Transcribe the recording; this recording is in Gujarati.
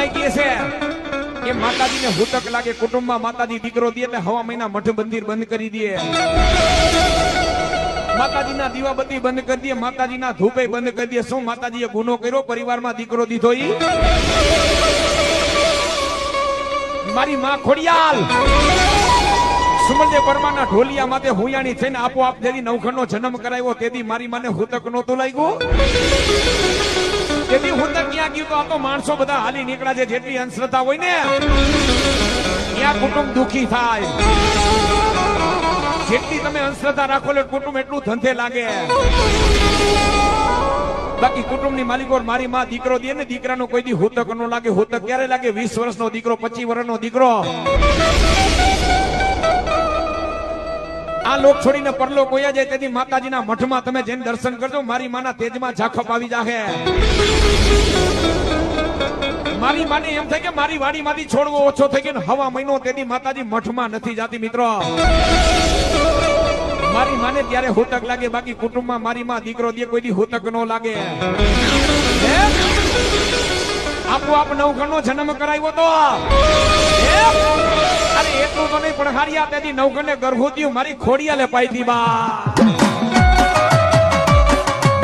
કથાય કહે છે? કે માતાજીને હુતક લાગે, કુટુંબમાં માતાજી દીકરો દે એટલે હવા મહિના મઠ મંદિર બંધ કરી દે. માતાજીના દીવાબત્તી બંધ કરી દે, માતાજીના ધૂપે બંધ કરી દે. શું માતાજીએ ગુનો કર્યો? પરિવારમાં દીકરો દીધો મારી માં ખોડિયાલ! સુમલદેવ પરમાના ઢોલિયા માથે હુયાણી થઈને આપોઆપ જેથી નવખંડનો જન્મ કરાવ્યો, તેથી મારી માને હુતક નહોતું લાગ્યું. તેથી હુતક ક્યાં ગયું તો આ તો માણસો બધા હાલી નીકળ્યા છે, જેટલી અંશ્રદ્ધા હોય ને, ત્યાં કુટુંબ દુખી થાય. જેટલી તમે અંશ્રદ્ધા રાખો એટલે કુટુંબ એટલું ધંધે લાગે. બાકી કુટુંબની માલિકો મારી માં દીકરો દે ને, દીકરાનો કોઈ દી હોતક નો લાગે. હુતક ક્યારે લાગે? વીસ વર્ષનો દીકરો, પચીસ વર્ષનો દીકરો. આ લોક છોડીને પરલો કોયા જાય તેથી માતાજીના મઠમાં તમે જઈને દર્શન કરજો. મારી માના તેજમાં ઝાખપ આવી જાહે. મારી માને એમ થાય કે મારી વાડીમાંથી છોડવો ઓછો થઈ ગયો હવા મહિનો તેથી માતાજી મઠમાં નથી જાતી મિત્રો. મારી માને ત્યારે હોતક લાગે, બાકી કુટુંબમાં મારી માં દીકરો દે કોઈ દી હોતક નો લાગે. આપો આપ નવ ગણો જન્મ કરાવ્યો તો. નહીં પણ હારિયા તેથી નવખંડે ગરભૂતિયું મારી ખોડિયાલે પાઈ દી બા.